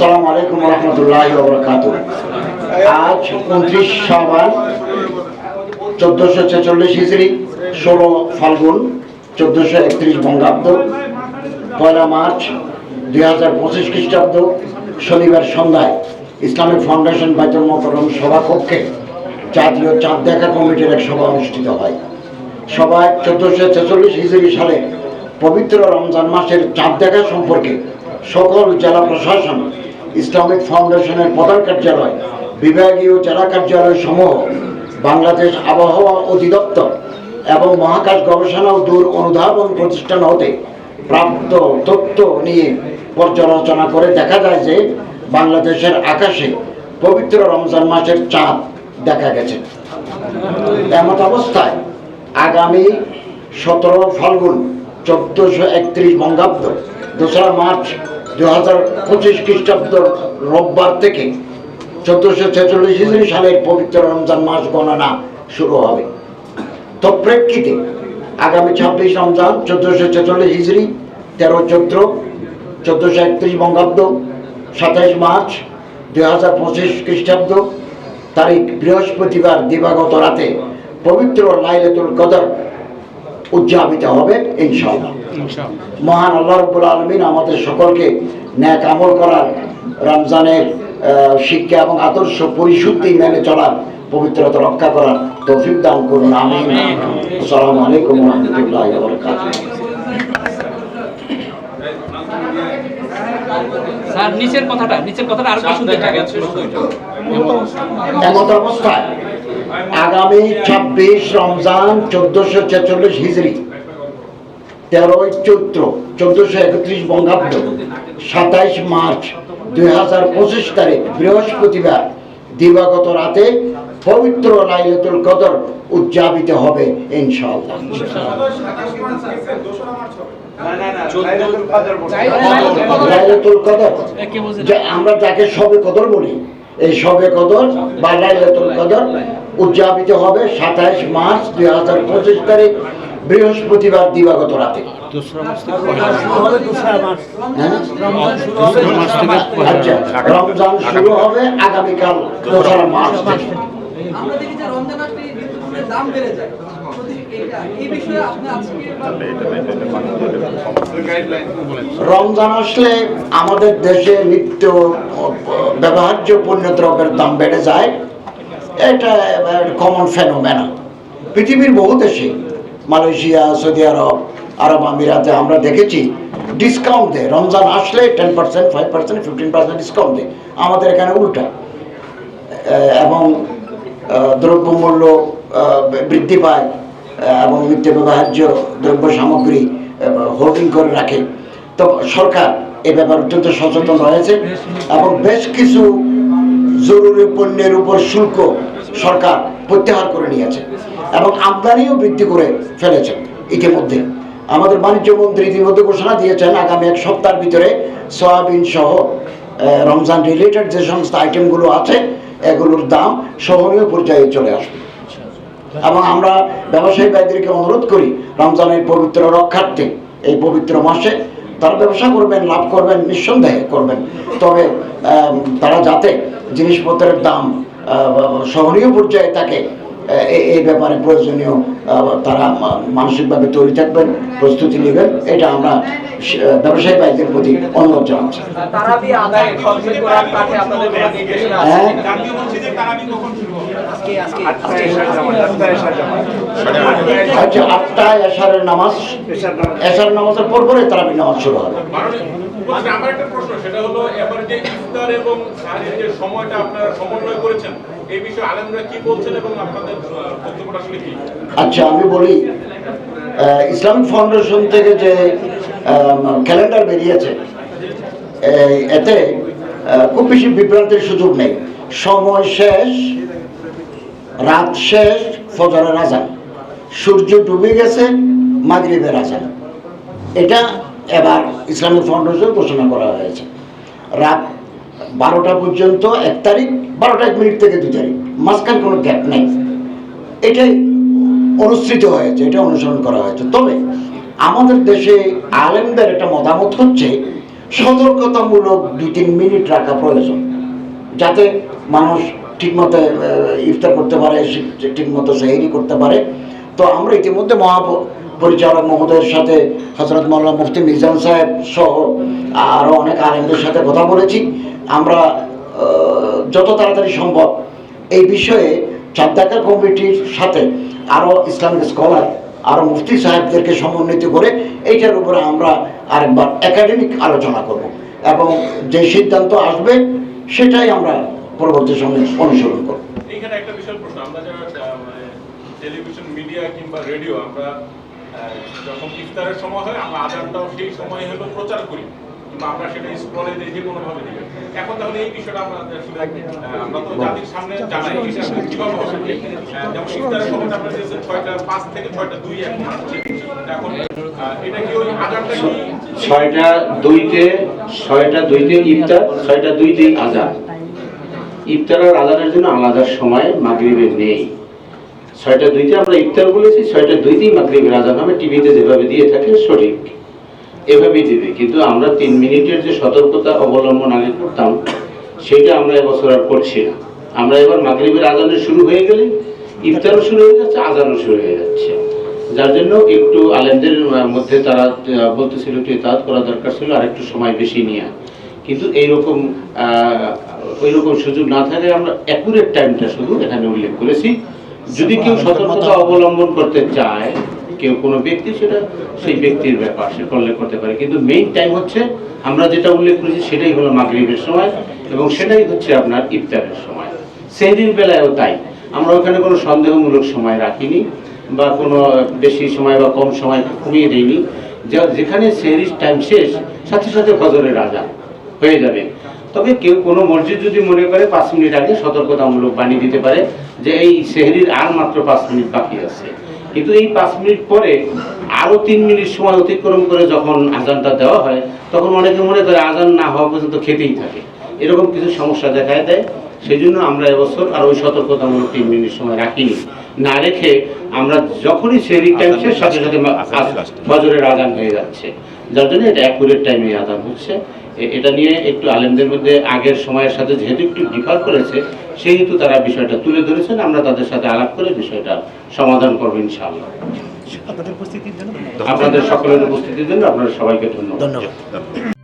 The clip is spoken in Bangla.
আসসালামু আলাইকুম রহমতুল্লাহ বরকাত আজ উনত্রিশ সাবান চোদ্দশো ছেচল্লিশ হিজড়ি ষোলো ফাল্গুন চোদ্দশো একত্রিশ বঙ্গাব্দ, পয়লা মার্চ দুই হাজার পঁচিশ খ্রিস্টাব্দ, শনিবার সন্ধ্যায় ইসলামিক ফাউন্ডেশন বাইতুল মোকরম সভাকক্ষে জাতীয় চাঁদ দেখা কমিটির এক সভা অনুষ্ঠিত হয়। সভায় চোদ্দশো ছেচল্লিশ হিজড়ি সালে পবিত্র রমজান মাসের চাঁদ দেখা সম্পর্কে সকল জেলা প্রশাসন ইসলামিক ফাউন্ডেশনের প্রধান কার্যালয়, বিভাগীয় জেলা কার্যালয় সমূহ, বাংলাদেশ আবহাওয়া অধিদপ্তর এবং মহাকাশ গবেষণা ও দূর অনুধাবন প্রতিষ্ঠান হতে প্রাপ্ত তথ্য নিয়ে পর্যালোচনা করে দেখা যায় যে বাংলাদেশের আকাশে পবিত্র রমজান মাসের চাঁদ দেখা গেছে। এমত অবস্থায় আগামী সতেরো ফাল্গুন চোদ্দশো একত্রিশ বঙ্গাব্দ, দোসরা মার্চ পঁচিশ খ্রিস্টাব্দ রোববার থেকে চোদ্দশো ছেচল্লিশ হিজড়ি সালের পবিত্র রমজান মাস গণনা শুরু হবে। তো প্রেক্ষিতে আগামী ছাব্বিশ রমজান চোদ্দশো ছেচল্লিশ হিজড়ি, তেরো চৈত্র চোদ্দশো একত্রিশ বঙ্গাব্দ, সাতাইশ মার্চ দুই হাজার পঁচিশ খ্রিস্টাব্দ, তারিখ বৃহস্পতিবার দিবাগত রাতে পবিত্র লাইলাতুল কদর উদযাপিত হবে ইনশাআল্লাহ। মহান আল্লাহ রব্বুল আলমিন আমাদের সকলকে ন্যাক আমল করার রমজানের শিক্ষা এবং আদর্শ পরিশুদ্ধি মেনে চলার পবিত্রতা রক্ষা করার তৌফিক দান করুন। আমিন। আসসালামু আলাইকুম রহমতুল্লাহ স্যার নিচের কথাটা নিচের কথাটা আর চাই। এমত অবস্থায়। আগামী ছাব্বিশ রমজান চোদ্দশো ছেচল্লিশ হিজড়ি তেরোই চৈত্র চোদ্দশো একত্রিশ বঙ্গাব্দ। সাতাইশ মার্চ দুই হাজার পঁচিশ তারিখ বৃহস্পতিবার। দিবাগত রাতে পবিত্র লাইলাতুল কদর উদযাপিত হবে ইনশাআল্লাহ। লাইলাতুল কদর। আমরা যাকে সবে কদর বলি এই সবে কদর বা লাইলাতুল কদর উদযাপিত হবে সাতাইশ মার্চ দুই হাজার পঁচিশ তারিখ বৃহস্পতিবার দিবাগত রাতে। হ্যাঁ? আচ্ছা রমজান শুরু হবে আগামীকাল দোসরা মার্চ আমরা দেখি যে রমজান আসলে দাম বেড়ে যায়। রমজান আসলে আমাদের দেশে নিত্য ব্যবহার্য পণ্য দ্রব্যের দাম বেড়ে যায়। এটা কমন ফেনোমেনা পৃথিবীর বহু দেশে মালয়েশিয়া সৌদি আরব আরব আমিরাতে আমরা দেখেছি ডিসকাউন্ট দেয়। রমজান আসলে ten percent five percent fifteen percent discount দেয়। আমাদের এখানে উল্টা। এবং দ্রব্যমূল্য আহ, বৃদ্ধি পায়। এবং নিত্য ব্যবহার্য দ্রব্য সামগ্রী হোল্ডিং করে রাখে। তো সরকার এ ব্যাপারে অত্যন্ত সচেতন রয়েছে এবং বেশ কিছু জরুরি পণ্যের উপর শুল্ক সরকার প্রত্যাহার করে নিয়েছে এবং আমদানিও বৃদ্ধি করে ফেলেছে ইতিমধ্যে। আমাদের বাণিজ্য মন্ত্রী ইতিমধ্যে ঘোষণা দিয়েছেন, আগামী এক সপ্তাহের ভিতরে সয়াবিন সহ রমজান রিলেটেড যে সমস্ত আইটেমগুলো আছে, এগুলোর দাম সহনীয় পর্যায়ে চলে আসবে। এবং আমরা ব্যবসায়ী ভাইদেরকে অনুরোধ করি রমজানের পবিত্র রক্ষার্থে এই পবিত্র মাসে তারা ব্যবসা করবেন লাভ করবেন নিঃসন্দেহে করবেন। তবে তারা যাতে জিনিসপত্রের দাম সহনীয় পর্যায়ে থাকে এই ব্যাপারে প্রয়োজনীয় তারা মানসিকভাবে তৈরি থাকবেন প্রস্তুতি নেবেন এটা আমরা ব্যবসায়ী ভাইদের প্রতি অনুরোধ জানাচ্ছি। আচ্ছা আটটায় এশারের নামাজ এশারের নামাজের পর পরে তারাবি নামাজ শুরু হবে। আচ্ছা, আমার একটা প্রশ্ন সেটা হলো এবার যে ইফতার এবং সাহারির যে সময়টা আপনারা সমন্বয় করেছেন এই বিষয়ে আলেমরা কি বলছেন এবং আপনাদের বক্তব্যটা আসলে কি? আচ্ছা আমি বলি আহ, ইসলামিক ফাউন্ডেশন থেকে যে ক্যালেন্ডার বেরিয়েছে এই, এতে খুব বেশি বিভ্রান্তির সুযোগ নেই। সময় শেষ রাত শেষ, ফজরের আজান সূর্য ডুবে গেছে, মাগরিবের আজান এটা এবার ইসলামিক ফাউন্ডেশন ঘোষণা করা হয়েছে। রাত বারোটা পর্যন্ত এক তারিখ, বারোটা এক মিনিট থেকে দু তারিখ। মাঝখানে কোনো গ্যাপ নেই। এটাই অনুসৃত হয়েছে, এটা অনুসরণ করা হয়েছে। তবে আমাদের দেশে আলেমদের একটা মতামত হচ্ছে, সতর্কতামূলক দু তিন মিনিট রাখা প্রয়োজন। যাতে মানুষ ঠিকমতো ইফতার করতে পারে ঠিকমতো সেহেরি করতে পারে। তো আমরা ইতিমধ্যে মহা পরিচালক মহোদয়ের সাথে হজরত মৌলানা মুফতি মিজান সাহেব সহ আরও অনেক আলেমদের সাথে কথা বলেছি। আমরা যত তাড়াতাড়ি সম্ভব এই বিষয়ে চাঁদাকা কমিটির সাথে আরও ইসলামিক স্কলার আরও মুফতি সাহেবদেরকে সমন্বিত করে এইটার উপরে আমরা আরেকবার একাডেমিক আলোচনা করব। এবং যে সিদ্ধান্ত আসবে, সেটাই আমরা পরবর্তী সময়ে অনুসরণ করব। এইখানে একটা বিশাল প্রশ্ন আমরা যারা মানে টেলিভিশন মিডিয়া কিংবা রেডিও আমরা যখন ইফতারের সময় হয় আমরা আজানটাও সেই সময় হলো প্রচার করি কিংবা আমরা সেটা স্ক্রলে দিয়ে যে কোনোভাবে দিই এখন তাহলে এই বিষয়টা আমরা আমরা তো জাতির সামনে জানাই কীভাবে হবে? যেমন ইফতারের সময়টা আমরা দিয়েছেন ছয়টা পাঁচ থেকে ছয়টা দুই এখন এখন এটা কি ওই আজানটা কি? ছয়টা দুইতে ছয়টা দুইতে ইফতার ছয়টা দুইতেই আজান। ইফতার আর আজানের জন্য আলাদা সময় মাগরিবের নেই। ছয়টা দুইতে আমরা ইফতার বলেছি, ছয়টা দুইতেই মাগরিবের আজান হবে। টিভিতে যেভাবে দিয়ে থাকে সঠিক, এভাবেই দিবে। কিন্তু আমরা তিন মিনিটের যে সতর্কতা অবলম্বন আগে করতাম, সেটা আমরা এবছর আর করছি না। আমরা এবার মাগরিবের আজানে শুরু হয়ে গেলে, ইফতারও শুরু হয়ে যাচ্ছে, আজানও শুরু হয়ে যাচ্ছে। যার জন্য একটু আলেমদের মধ্যে তারা বলতেছিল একটু ইতাহাত করা দরকার ছিল আর একটু সময় বেশি নিয়ে। কিন্তু এইরকম ওই রকম সুযোগ না থাকে আমরা অ্যাকুরেট টাইমটা শুধু এখানে উল্লেখ করেছি। যদি কেউ সতর্কতা অবলম্বন করতে চায় কেউ কোনো ব্যক্তি সেটা সেই ব্যক্তির ব্যাপার সে করলে করতে পারে। কিন্তু মেইন টাইম হচ্ছে আমরা যেটা উল্লেখ করেছি সেটাই হলো মাগরিবের সময় এবং সেটাই হচ্ছে আপনার ইফতারের সময়। সেদিন বেলায়ও তাই। আমরা ওখানে কোনো সন্দেহমূলক সময় রাখিনি বা কোনো বেশি সময় বা কম সময় কমিয়ে দিইনি। যা- যেখানে সেহরির টাইম শেষ সাথে সাথে ফজরের আজান। হয়ে যাবে। তবে কেউ কোনো মসজিদ যদি মনে করে পাঁচ মিনিট আগে সতর্কতামূলক বানিয়ে দিতে পারে যে এই সেহরির আর মাত্র পাঁচ মিনিট বাকি আছে। কিন্তু এই পাঁচ মিনিট পরে আরও তিন মিনিট সময় অতিক্রম করে যখন আজানটা দেওয়া হয় তখন অনেকে মনে করে আজান না হওয়া পর্যন্ত খেতেই থাকে। এরকম কিছু সমস্যা দেখা দেয়। সেই জন্য আমরা এবছর আর ওই সতর্কতামূলক তিন মিনিট সময় রাখিনি। না রেখে আমরা যখনই সেহরির টাইম শেষ সাথে সাথে মা- আজ- ফজরের আজান হয়ে যাচ্ছে। যার জন্য এটা অ্যাকুরেট টাইমে আজান হচ্ছে। এটা নিয়ে একটু আলেমদের মধ্যে আগের সময়ের সাথে যেহেতু একটু ডিফার করেছে সেহেতু তারা বিষয়টা তুলে ধরেছেন। আমরা তাদের সাথে আলাপ করে বিষয়টা সমাধান করব ইনশাআল্লাহ। আপনাদের উপস্থিতির জন্য আপনাদের সকলের উপস্থিতির জন্য আপনারা সবাইকে ধন্যবাদ। ধন্যবাদ।